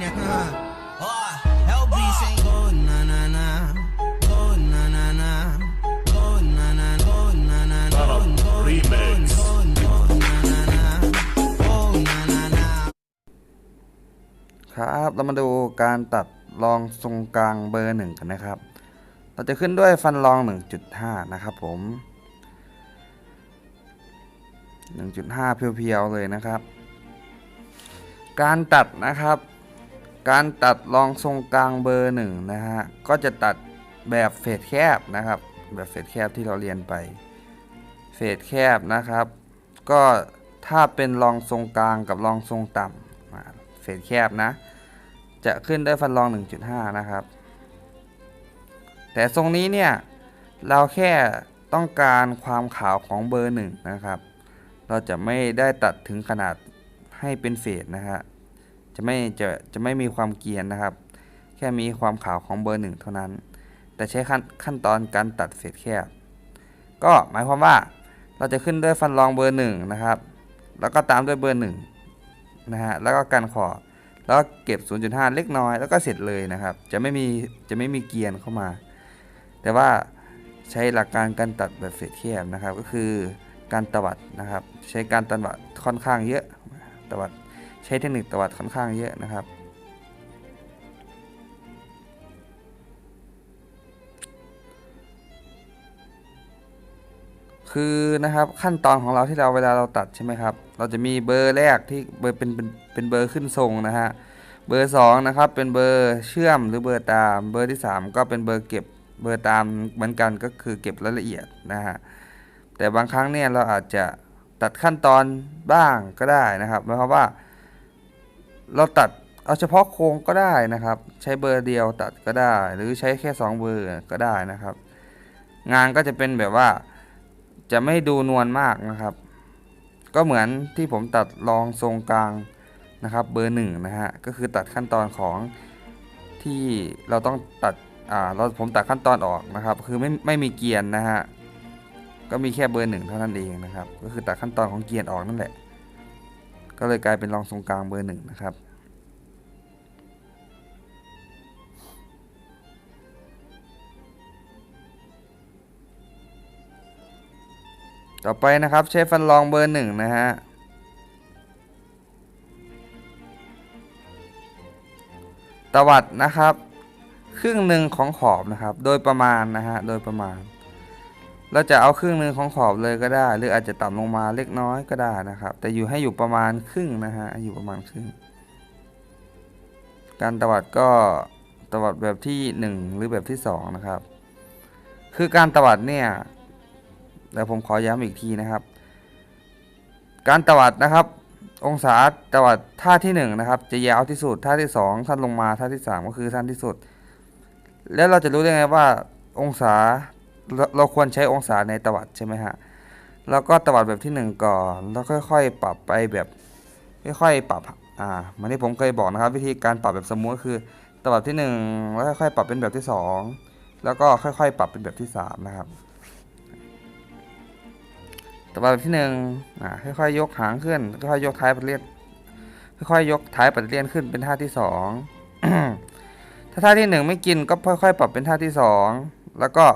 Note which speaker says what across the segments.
Speaker 1: right now. oh, LB saying go na na na, go na na na, go na na go na na na, go go
Speaker 2: Remix.
Speaker 1: go go na na na, go na na na.
Speaker 3: ครับเรามาดูการตัดรองทรงกลางเบอร์หนึ่งกันนะครับ เราจะขึ้นด้วยฟันรอง 1.5 นะครับผม 1.5 เพียวๆเลยนะครับ การตัดนะครับ การตัดรองทรงกลางเบอร์หนึ่งนะฮะ ก็จะตัดแบบเฟดแคบนะครับ แบบเฟดแคบที่เราเรียนไป เฟดแคบนะครับ ก็ถ้าเป็นรองทรงกลางกับรองทรงต่ำเฟดแคบนะ จะขึ้นด้วยฟันรอง 1.5 นะครับ แต่ทรงนี้เนี่ย เราแค่ต้องการความขาวของเบอร์หนึ่งนะครับ เราจะไม่ได้ตัดถึงขนาดให้เป็นเฟดนะฮะ จะไม่จะจะไม่มีความเกรียนนะครับ แค่มีความขาวของเบอร์หนึ่งเท่านั้น แต่ใช้ขั้นขั้นตอนการตัดเฟดแคบ ก็หมายความว่าเราจะขึ้นด้วยฟันรองเบอร์หนึ่งนะครับ แล้วก็ตามด้วยเบอร์หนึ่งนะฮะ แล้วก็กันขอบแล้วก็เก็บ 0.5 เล็กน้อย แล้วก็เสร็จเลยนะครับ จะไม่มี จะไม่มีเกียร์เข้ามา แต่ว่าใช้หลักการการตัดแบบเฟดแคบนะครับ ก็คือการตวัดนะครับ ใช้การตวัดค่อนข้างเยอะ ตวัด ใช้เทคนิคตวัดค่อนข้างเยอะนะครับ คือนะครับขั้นตอนของเราที่เราเวลาเราตัดใช่ไหมครับ เราจะมีเบอร์แรกที่เบอร์เป็นเป็นเป็นเบอร์ขึ้นทรงนะฮะเบอร์สองนะครับเป็นเบอร์เชื่อมหรือเบอร์ตาม เบอร์ที่สามก็เป็นเบอร์เก็บเบอร์ตามเหมือนกันก็คือเก็บรายละเอียดนะฮะแต่บางครั้งเนี่ยเราอาจจะตัดขั้นตอนบ้างก็ได้นะครับหมายความว่า เราตัดเอาเฉพาะโครงก็ได้นะครับ ใช้เบอร์เดียวตัดก็ได้ หรือใช้แค่สองเบอร์ก็ได้นะครับ งานก็จะเป็นแบบว่าจะไม่ดูนวลมากนะครับ ก็เหมือนที่ผมตัดรองทรงกลางนะครับเบอร์หนึ่งนะฮะก็คือตัดขั้นตอนของที่เราต้องตัดอ่าเราผมตัดขั้นตอนออกนะครับ คือไม่ไม่มีเกียร์นะฮะก็มีแค่เบอร์หนึ่งเท่านั้นเองนะครับ ก็คือตัดขั้นตอนของเกียร์ออกนั่นแหละ ก็เลยกลายเป็นรองทรงกลางเบอร์หนึ่งนะครับต่อไปนะครับใช้ฟันรองเบอร์หนึ่งนะฮะตวัดนะครับ ครึ่งหนึ่งของขอบนะครับ โดยประมาณนะฮะโดยประมาณ เราจะเอาครึ่งหนึ่งของขอบเลยก็ได้ หรืออาจจะต่ำลงมาเล็กน้อยก็ได้นะครับ แต่อยู่ให้อยู่ประมาณครึ่งนะฮะอยู่ประมาณครึ่ง การตวัดก็ตวัดแบบที่หนึ่งหรือแบบที่สองนะครับ คือการตวัดเนี่ยแต่ผมขอย้ำอีกทีนะครับ การตวัดนะครับ องศาตวัดท่าที่หนึ่งนะครับ จะยาวที่สุดท่าที่สองท่านลงมาท่าที่สามก็คือท่านที่สุด แล้วเราจะรู้ได้ไงว่าองศา เราควรใช้องศาในตวัดใช่ไหมฮะ แล้วก็ตวัดแบบที่หนึ่งก่อน แล้วค่อยๆ ปรับไปแบบค่อยๆปรับ อ่าเหมือนที่ผมเคยบอกนะครับ วิธีการปรับแบบสมมุติก็คือตวัดที่หนึ่งแล้วค่อยๆ ปรับเป็นแบบที่สองแล้วก็ค่อยๆ ปรับเป็นแบบที่สามนะครับต่อไปแบบที่หนึ่งอ่าค่อยๆ ยกหางขึ้น ค่อยๆ ยกท้ายปัดเลียนค่อยๆ ยกท้ายปัดเลียนขึ้นเป็นท่าที่สองถ้าท่าที่หนึ่งไม่กินก็ค่อยๆ ปรับเป็นท่าที่สองแล้วก็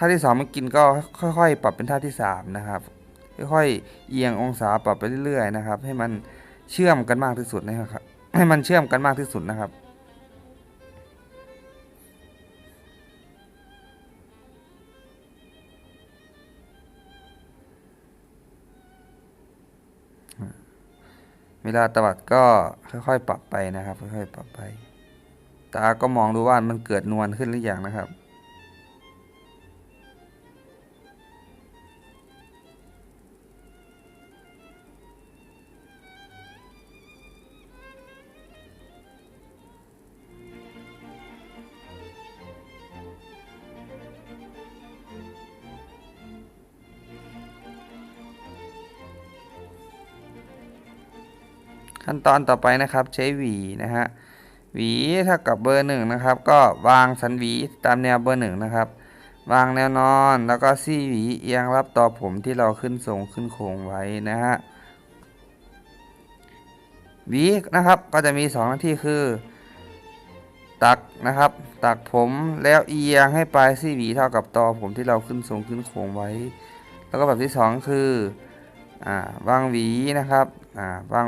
Speaker 3: ท่าที่สองไม่กินก็ค่อย ๆ ปรับเป็นท่าที่สามนะครับ ค่อยๆเอียงองศาปรับไปเรื่อยๆนะครับ ให้มันเชื่อมกันมากที่สุดนะครับ ให้มันเชื่อมกันมากที่สุดนะครับเวลาตวัดก็ค่อยๆปรับไปนะครับ ค่อยๆปรับไป ตาก็มองดูว่ามันเกิดนวลขึ้นหรือยังนะครับ ขั้นตอนต่อไปนะครับใช้หวีนะฮะหวีถ้ากับเบอร์หนึ่งนะครับ ก็วางสันหวีตามแนวเบอร์หนึ่งนะครับ วางแนวนอนแล้วก็ซี่หวีเอียงรับต่อผมที่เราขึ้นทรงขึ้นโครงไว้นะฮะหวีนะครับก็จะมีสองหน้าที่คือ ตักนะครับ ตักผมแล้วเอียงให้ปลายซี่หวีเท่ากับต่อผมที่เราขึ้นทรงขึ้นโค้งไว้ แล้วก็แบบที่สองคืออ่าวางหวีนะครับอ่าวาง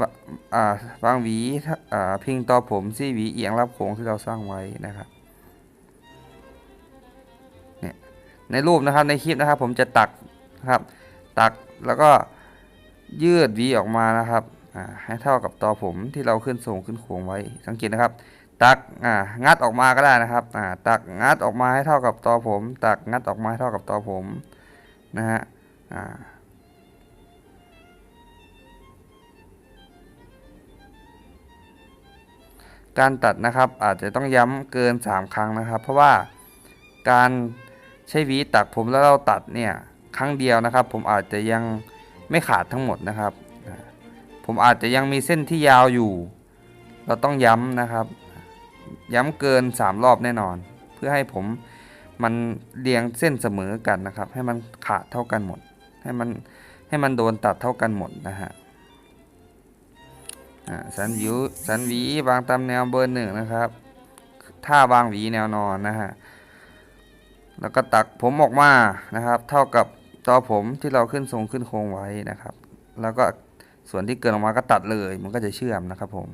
Speaker 3: วะอ่างหวีท่าพิงต่อผมซี่หวีเอียงรับโค้งที่เราสร้างไว้นะครับเนี่ยในรูปนะครับในคลิปนะครับ ผมจะตักนะครับ ตักแล้วก็ยืดหวีออกมานะครับให้เท่ากับต่อผมที่เราขึ้นทรงขึ้นโค้งไว้สังเกตนะครับ ตักงัดออกมาก็ได้นะครับตักงัดออกมาให้เท่ากับต่อผม ตักงัดออกมาให้เท่ากับต่อผมนะฮะ การตัดนะครับอาจจะต้องย้ำเกิน 3 ครั้งนะครับ เพราะว่าการใช้หวีตักผมแล้วเราตัดเนี่ยครั้งเดียวนะครับ ผมอาจจะยังไม่ขาดทั้งหมดนะครับ ผมอาจจะยังมีเส้นที่ยาวอยู่ เราต้องย้ำนะครับ ย้ำเกิน 3 รอบแน่นอน เพื่อให้ผมมันเรียงเส้นเสมอกันนะครับ ให้มันขาดเท่ากันหมด ให้มันให้มันโดนตัดเท่ากันหมดนะฮะ สันวิวสันหวีวางตามแนวเบอร์หนึ่งนะครับท่าวางหวีแนวนอนนะฮะแล้วก็ตักผมออกมานะครับ เท่ากับตอผมที่เราขึ้นทรงขึ้นโครงไว้นะครับ แล้วก็ส่วนที่เกินออกมาก็ตัดเลย มันก็จะเชื่อมนะครับผม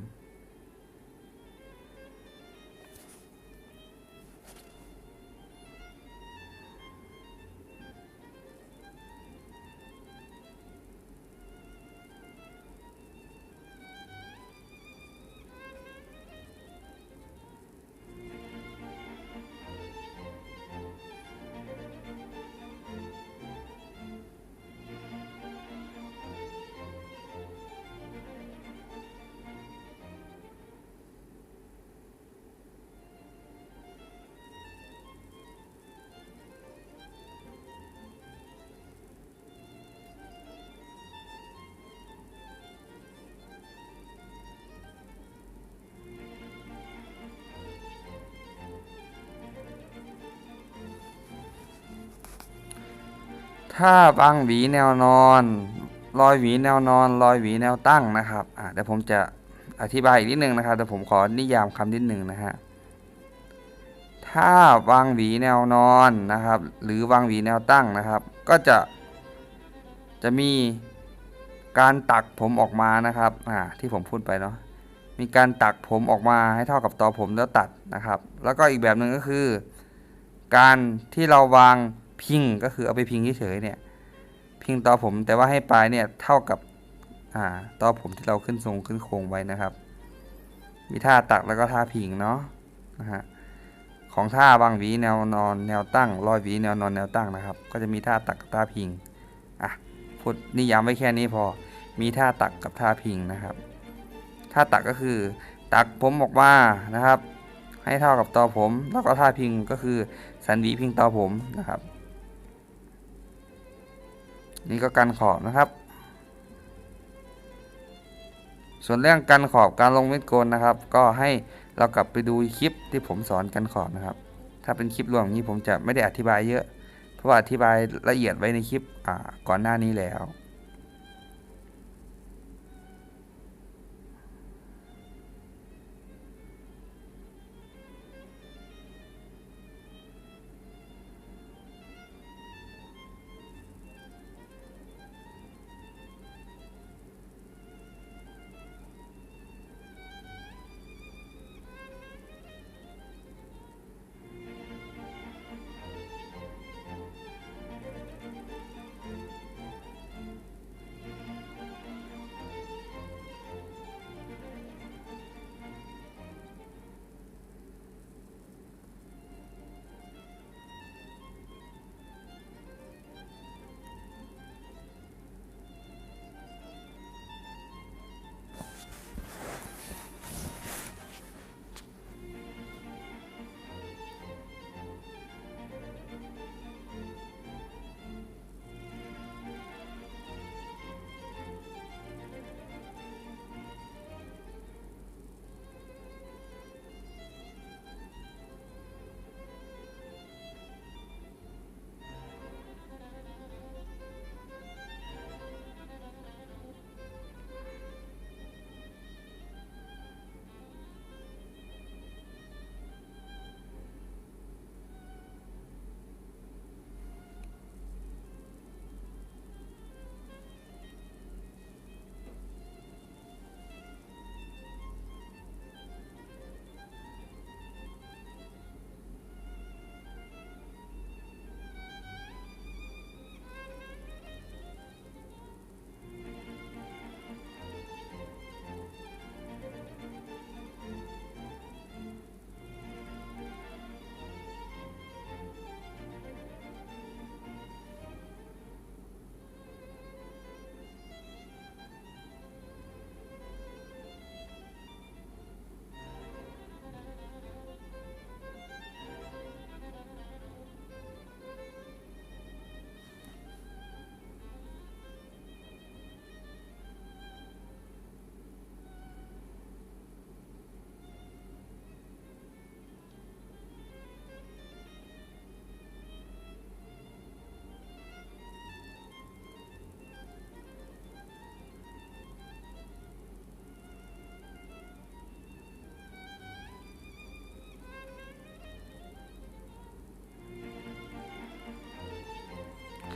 Speaker 3: ถ้าวางหวีแนวนอนรอยหวีแนวนอนรอยหวีแนวตั้งนะครับอ่าเดี๋ยวผมจะอธิบายอีกนิดนึงนะครับแต่ผมขอนิยามคำนิดนึงนะฮะถ้าวางหวีแนวนอนนะครับ หรือวางหวีแนวตั้งนะครับ ก็จะจะมีการตักผมออกมานะครับอ่าที่ผมพูดไปเนาะมีการตักผมออกมาให้เท่ากับตอผมแล้วตัดนะครับ แล้วก็อีกแบบหนึ่งก็คือ การที่เราวาง พิงก็คือเอาไปพิงเฉยๆเนี่ย พิงต่อผมแต่ว่าให้ปลายเนี่ยเท่ากับอ่าตอผมที่เราขึ้นทรงขึ้นโครงไว้นะครับ มีท่าตักแล้วก็ท่าพิงเนาะนะฮะของท่าวางหวีแนวนอนแนวตั้งร้อยหวีแนวนอนแนวตั้งนะครับ ก็จะมีท่าตักกับท่าพิงอะพูดนิยามไว้แค่นี้พอมีท่าตักกับท่าพิงนะครับ ท่าตักก็คือ ตักผมออกมานะครับ ให้เท่ากับตอผม แล้วก็ท่าพิงก็คือสันหวีพิงตอผมนะครับ นี่ก็การขอบนะครับ ส่วนเรื่องการขอบการลงเม็ดโกนนะครับ ก็ให้เรากลับไปดูคลิปที่ผมสอนการขอบนะครับ ถ้าเป็นคลิปรวมอย่างนี้ผมจะไม่ได้อธิบายเยอะ เพราะว่าอธิบายละเอียดไว้ในคลิปก่อนหน้านี้แล้ว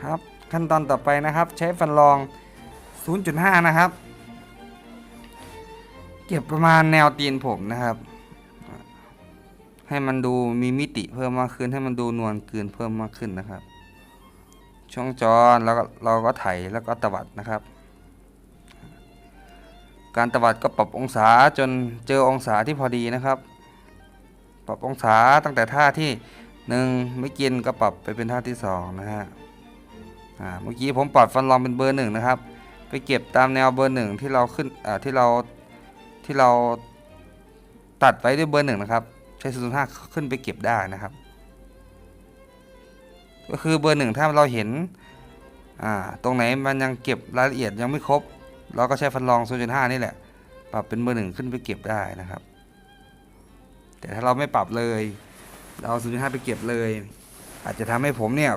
Speaker 3: ครับ ขั้นตอนต่อไปนะครับ ใช้ฟันรอง 0.5 นะครับ เก็บประมาณแนวตีนผมนะครับ ให้มันดูมีมิติเพิ่มมากขึ้น ให้มันดูนวลเกินเพิ่มมากขึ้นนะครับ ช่องจอนแล้วเราก็ไถแล้วก็ตวัดนะครับ การตวัดก็ปรับองศาจนเจอองศาที่พอดีนะครับ ปรับองศาตั้งแต่ท่าที่หนึ่งไม่กินก็ปรับไปเป็นท่าที่สองนะฮะ เมื่อกี้ผมปรับฟันรองเป็นเบอร์หนึ่งนะครับ ไปเก็บตามแนวเบอร์หนึ่งที่เราขึ้นที่เราที่เราตัดไว้ด้วยเบอร์หนึ่งนะครับ ใช้ศูนย์ห้าขึ้นไปเก็บได้นะครับ ก็คือเบอร์หนึ่งถ้าเราเห็นตรงไหนมันยังเก็บรายละเอียดยังไม่ครบ เราก็ใช้ฟันรอง 0.5 นี่แหละ ปรับเป็นเบอร์หนึ่งขึ้นไปเก็บได้นะครับ แต่ถ้าเราไม่ปรับเลย เราเอา0.5 ไปเก็บเลย อาจจะทำให้ผมเนี่ย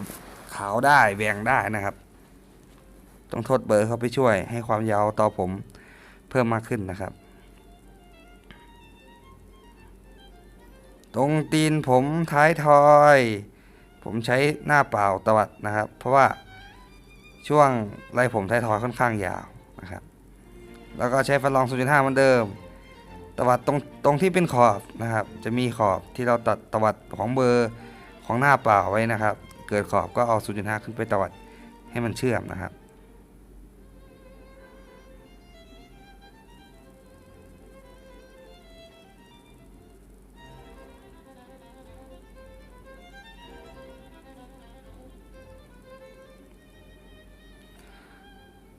Speaker 3: ขาวได้แหวงได้นะครับ ต้องโทษเบอร์เขาไปช่วย ให้ความยาวต่อผมเพิ่มมากขึ้นนะครับ ตรงตีนผมท้ายทอย ผมใช้หน้าเปล่าตวัดนะครับ เพราะว่าช่วงไรผมท้ายทอยค่อนข้างยาวนะครับ แล้วก็ใช้ฟันรอง 0.5เหมือนเดิม ตวัดตรงตรงที่เป็นขอบนะครับ จะมีขอบที่เราตัดตวัดของเบอร์ของหน้าเปล่าไว้นะครับ เกิดขอบก็เอา 0.5 ขึ้นไปตวัดให้มันเชื่อมนะครับ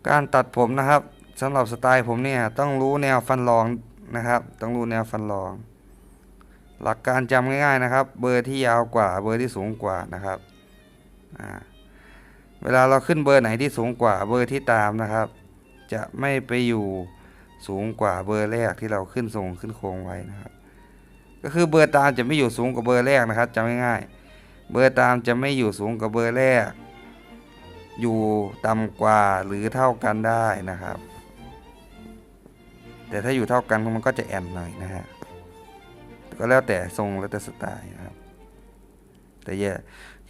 Speaker 3: การตัดผมนะครับสำหรับสไตล์ผมเนี่ยต้องรู้แนวฟันรองนะครับ ต้องรู้แนวฟันรอง หลักการจำง่ายๆนะครับ เบอร์ที่ยาวกว่าเบอร์ที่สูงกว่านะครับ เวลาเราขึ้นเบอร์ไหนที่สูงกว่าเบอร์ที่ตามนะครับ จะไม่ไปอยู่สูงกว่าเบอร์แรกที่เราขึ้นส่งขึ้นโครงไว้นะครับ ก็คือเบอร์ตามจะไม่อยู่สูงกว่าเบอร์แรกนะครับจำง่ายๆเบอร์ตามจะไม่อยู่สูงกว่าเบอร์แรก อยู่ต่ำกว่าหรือเท่ากันได้นะครับ แต่ถ้าอยู่เท่ากันมันก็จะแอนหน่อยนะฮะก็แล้วแต่ทรงแล้วแต่สไตล์นะครับ แต่อย่า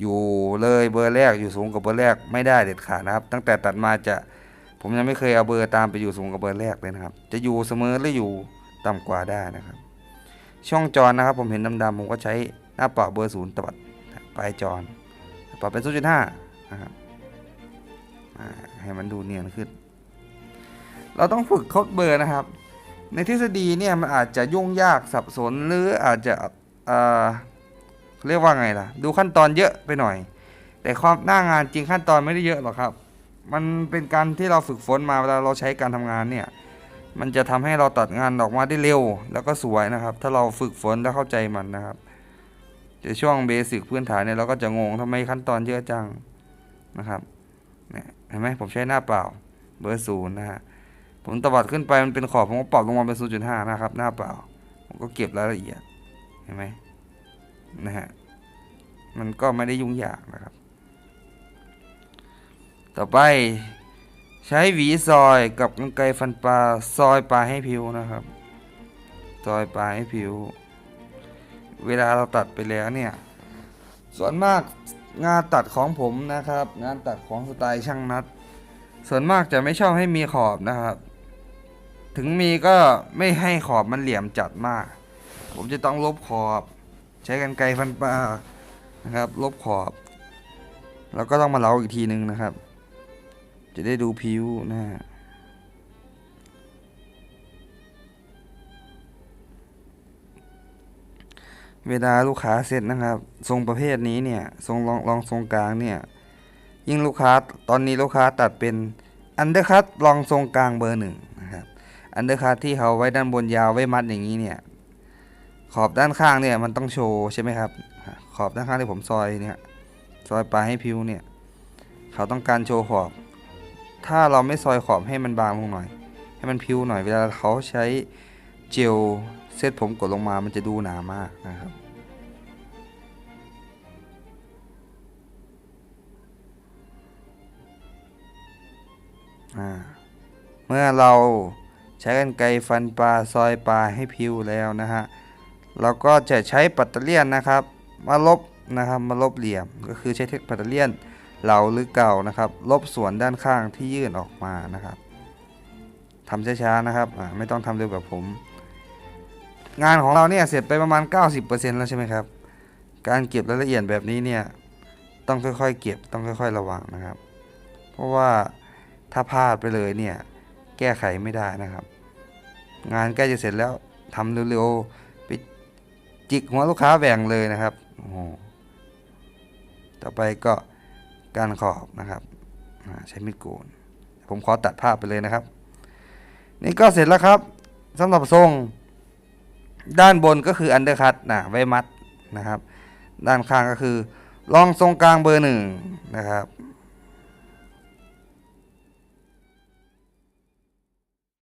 Speaker 3: อยู่เลยเบอร์แรกอยู่สูงกว่าเบอร์แรกไม่ได้เด็ดขาดนะครับ ตั้งแต่ตัดมาจะผมยังไม่เคยเอาเบอร์ตามไปอยู่สูงกว่าเบอร์แรกเลยนะครับ จะอยู่เสมอหรืออยู่ต่ำกว่าได้นะครับ ช่องจอนะครับ ผมเห็นดำๆผมก็ใช้หน้าเป่าเบอร์ศูนย์ตวัดปลายจอนปรับเป็นศูนย์จุดห้านะครับให้มันดูเนียนขึ้น เราต้องฝึกคดเบอร์นะครับ ในทฤษฎีเนี่ยมันอาจจะยุ่งยากสับสนหรืออาจจะ เรียกว่าไงล่ะ ดูขั้นตอนเยอะไปหน่อย แต่ความหน้างานจริงขั้นตอนไม่ได้เยอะหรอกครับ มันเป็นการที่เราฝึกฝนมาเวลาเราใช้การทำงานเนี่ย มันจะทำให้เราตัดงานออกมาได้เร็ว แล้วก็สวยนะครับ ถ้าเราฝึกฝนและเข้าใจมันนะครับแต่ช่วงเบสิกพื้นฐานเนี่ยเราก็จะงงทำไมขั้นตอนเยอะจังนะครับเห็นไหมผมใช้หน้าเปล่าเบอร์ศูนย์นะฮะผมตวัดขึ้นไปมันเป็นขอบผมก็ปรับลงมาเป็นศูนย์จุดห้านะครับ หน้าเปล่าผมก็เก็บรายละเอียดเห็นไหม นะฮะ มันก็ไม่ได้ยุ่งยากนะครับ ต่อไปใช้หวีซอยกับกรรไกรฟันปลาซอยปลาให้ผิวนะครับ ซอยปลาให้ผิว เวลาเราตัดไปแล้วเนี่ย ส่วนมากงานตัดของผมนะครับ งานตัดของสไตล์ช่างนัด ส่วนมากจะไม่ชอบให้มีขอบนะครับ ถึงมีก็ไม่ให้ขอบมันเหลี่ยมจัดมาก ผมจะต้องลบขอบ ใช้กันไกรฟันปลานะครับ ลบขอบ แล้วก็ต้องมาเล้าอีกทีนึงนะครับ จะได้ดูผิวนะฮะเวลาลูกค้าเสร็จนะครับ ทรงประเภทนี้เนี่ยทรงรองรองทรงกลางเนี่ยยิ่งลูกค้าตอนนี้ลูกค้าตัดเป็นอันเดอร์คัตรองทรงกลางเบอร์หนึ่งนะครับอันเดอร์คัตที่เขาไว้ด้านบนยาวไว้มัดอย่างนี้เนี่ย ขอบด้านข้างเนี่ยมันต้องโชว์ใช่ไหมครับ ขอบด้านข้างที่ผมซอยเนี่ยซอยปลายให้พิวเนี่ย เขาต้องการโชว์ขอบ ถ้าเราไม่ซอยขอบให้มันบางลงหน่อย ให้มันพิวหน่อยเวลาเขาใช้เจลเซตผมกดลงมามันจะดูหนามากนะครับเมื่อเราใช้กันไกฟันปลาซอยปลาให้พิวแล้วนะฮะ เราก็จะใช้ปัตเตอร์เลียนนะครับ มาลบนะครับมาลบเหลี่ยม ก็คือใช้เทคปัตเตอร์เลียนเหลาหรือเก่านะครับ ลบส่วนด้านข้างที่ยื่นออกมานะครับทำช้าๆนะครับไม่ต้องทำเร็วแบบผม งานของเราเนี่ยเสร็จไปประมาณ 90%แล้วใช่ไหมครับ การเก็บรายละเอียดแบบนี้เนี่ยต้องค่อยๆ เก็บต้องค่อย ๆ ระวังนะครับ เพราะว่าถ้าพลาดไปเลยเนี่ยแก้ไขไม่ได้นะครับ งานใกล้จะเสร็จแล้วทำเร็วๆ จิกหัวลูกค้าแหว่งเลยนะครับโอ้ต่อไปก็การขอบนะครับใช้มีดโกน ผมขอตัดภาพไปเลยนะครับ นี่ก็เสร็จแล้วครับสำหรับทรงด้านบนก็คืออันเดอร์คัตนะไว้มัดนะครับ ด้านข้างก็คือรองทรงกลางเบอร์หนึ่งนะครับ